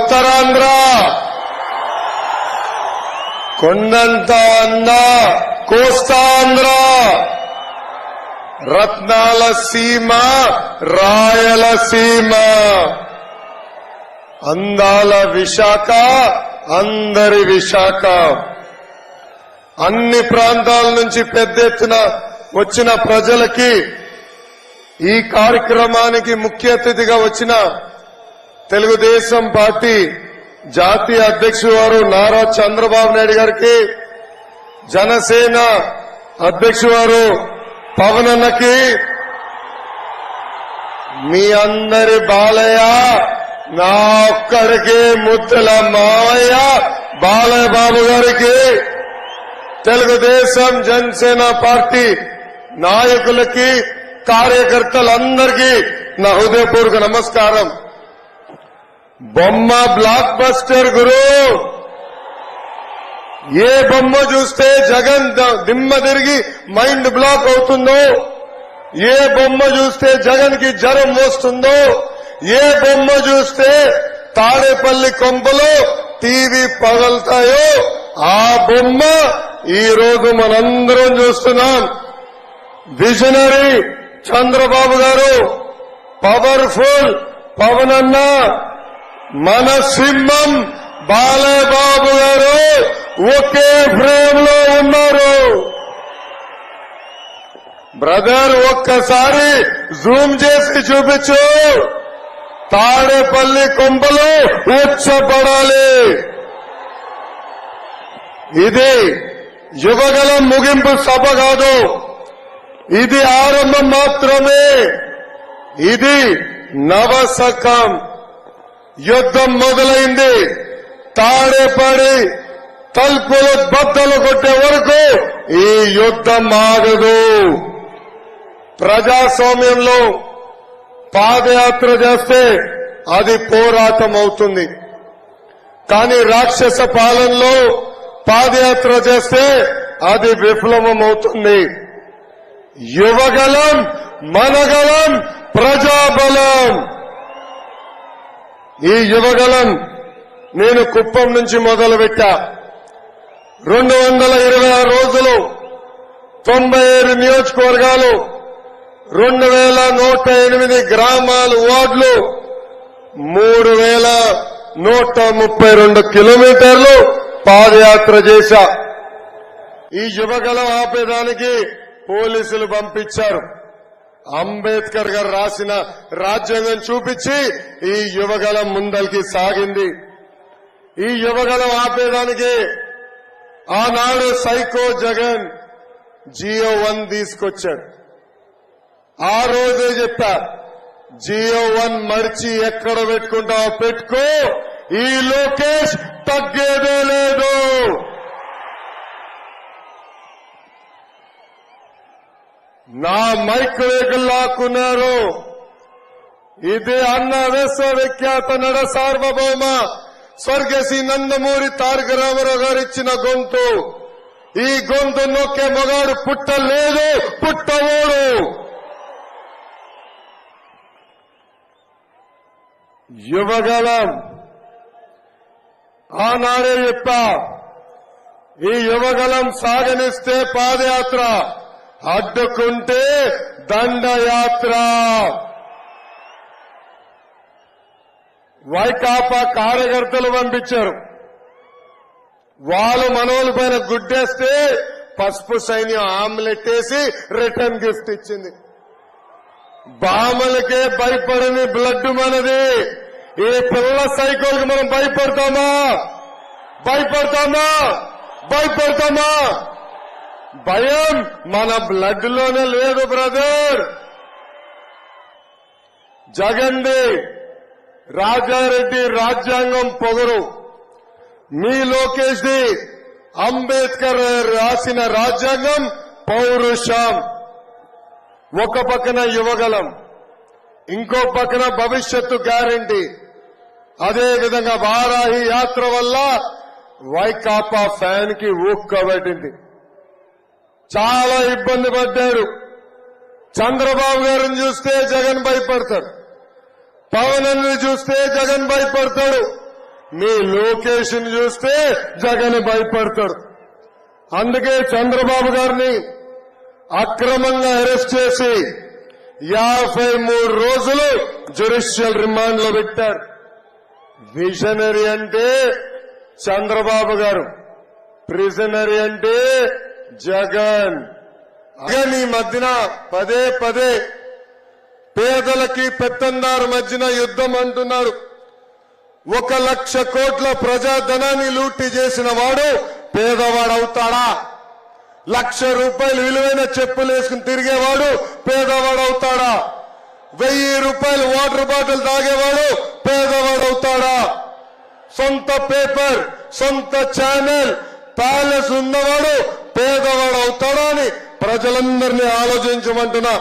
ఉత్తరాంధ్ర. కొండంత అన్న కోస్తాంధ్ర. రత్నాల సీమ రాయలసీమ అందాల విశాఖ అందరి విశాఖ. అన్ని ప్రాంతాల నుంచి పెద్ద ఎత్తున వచ్చిన ప్రజలకి ఈ కార్యక్రమానికి ముఖ్య అతిథిగా వచ్చిన తెలుగుదేశం పార్టీ జాతీయ అధ్యక్షుడు వారు నారా చంద్రబాబు నాయుడు గారికి జనసేన అధ్యక్షుడు వారు పవన్ అన్నకి మీ అందరి బాలయ్య నా ఒక్కడికి ముద్దల మావయ్య బాలయ్య బాబు గారికి తెలుగుదేశం జనసేన పార్టీ నాయకులకి కార్యకర్తలందరికీ నా హృదయపూర్వక నమస్కారం. బొమ్మ బ్లాక్ బస్టర్ గురు. ఏ బొమ్మ చూస్తే జగన్ దిమ్మ తిరిగి మైండ్ బ్లాక్ అవుతుందో ఏ బొమ్మ చూస్తే జగన్కి జ్వరం వస్తుందో ఏ బొమ్మ చూస్తే తాడేపల్లి కొంపలో టీవీ పగలుతాయో ఆ బొమ్మ ఈ రోజు మనందరం చూస్తున్నాం. విజనరీ చంద్రబాబు గారు పవర్ఫుల్ పవన్ అన్న మన సింహం బాలయబాబు గారు ఒకే ఫ్రేమ్లో ఉన్నారు. బ్రదర్ ఒక్కసారి జూమ్ చేసి చూపించు. తాడేపల్లి కొంపలు ఉచ్చపడాలి. ఇది యువగలం ముగింపు సభ కాదు. ఇది ఆరంభం మాత్రమే. ఇది నవశకం యుద్ధం మొదలైంది. తాడేపడి తలుపులు బద్దలు కొట్టే వరకు ఈ యుద్ధం ఆగదు. ప్రజాస్వామ్యంలో పాదయాత్ర చేస్తే అది పోరాటం అవుతుంది. కానీ రాక్షస పాలనలో పాదయాత్ర చేస్తే అది విఫలమం యువగలం మనగలం ప్రజాబలం. ఈ యువగలం నేను కుప్పం నుంచి మొదలుపెట్టా. రెండు వందల ఇరవై ఆరు రోజులు తొంభై ఏడు నియోజకవర్గాలు రెండు వేల నూట ఎనిమిది గ్రామాలు వార్డులు మూడు వేల నూట ముప్పై రెండు కిలోమీటర్లు పాదయాత్ర చేశా. ఈ యువగలం ఆపేదానికి పోలీసులు పంపించారు. అంబేద్కర్ గారు రాసిన రాజ్యాంగం చూపించి ఈ యువగలం ముందరికి సాగింది. ఈ యువగలం ఆపేదానికి ఆనాడు సైకో జగన్ జియో వన్ తీసుకొచ్చాడు. ఆ రోజే చెప్పా జియో వన్ మర్చి ఎక్కడ పెట్టుకుంటావో పెట్టుకో ఈ లోకేష్ తగ్గేదే లేదు. నా మైక్ వేగులు లాక్కున్నారు ఇది అన్న విశ్వవిఖ్యాత నడ సార్వభౌమ స్వర్గశ్రీ నందమూరి తారక రామారావు గారు ఇచ్చిన గొంతు ఈ గొంతు నొక్కే మొగాడు పుట్టలేదు పుట్టవోడు యువగలం ఆనాడే చెప్పా ఈ యువగలం సాగనిస్తే పాదయాత్ర అడ్డుకుంటే దండయాత్ర. వైకాపా కార్యకర్తలు పంపించారు. వాళ్ళు మనోళ్ళ పైన గుడ్డేస్తే పసుపు సైన్యం ఆమ్లెట్ వేసి రిటర్న్ గిఫ్ట్ ఇచ్చింది. బామలకే భయపడని బ్లడ్ మనది. ఈ పిల్ల సైకిల్కి మనం భయపడతామా? భయపడతామా? భయపడతామా? భయం మన బ్లడ్లోనే లేదు బ్రదర్. జగన్ది రాజారెడ్డి రాజ్యాంగం పొగరు. మీ లోకేష్ ది అంబేద్కర్ రాసిన రాజ్యాంగం పౌరుషం. ఒక పక్కన యువగలం ఇంకో పక్కన భవిష్యత్తు గ్యారంటీ. అదేవిధంగా వారాహి యాత్ర వల్ల వైకాపా ఫ్యాన్కి ఊక్కబట్టింది చాలా ఇబ్బంది పడ్డారు చంద్రబాబు గారిని చూస్తే జగన్ భయపడతాడు. పవన్ చూస్తే జగన్ భయపడతాడు. మీ లోకేష్ చూస్తే జగన్ భయపడతాడు. అందుకే చంద్రబాబు గారిని అక్రమంగా అరెస్ట్ చేసి యాభై మూడు రోజులు జ్యుడిషియల్ రిమాండ్లో పెట్టారు. విజనరీ అంటే చంద్రబాబు గారు. ప్రిజనరీ అంటే జగన్. జగన్ ఈ మధ్యన పదే పదే పేదలకి పెత్తందారు మధ్యన యుద్ధం అంటున్నారు ఒక లక్ష కోట్ల ప్రజాధనాన్ని లూటి చేసిన వాడు పేదవాడు అవుతాడా లక్ష రూపాయలు విలువైన చెప్పులు వేసుకుని తిరిగేవాడు పేదవాడు అవుతాడా వెయ్యి రూపాయలు వాటర్ బాటిల్ తాగేవాడు పేదవాడు అవుతాడా సొంత పేపర్ సొంత ఛానల్ ప్యాలెస్ ఉన్నవాడు పేదవాడు అవుతాడా అని ప్రజలందరినీ ఆలోచించమంటున్నా.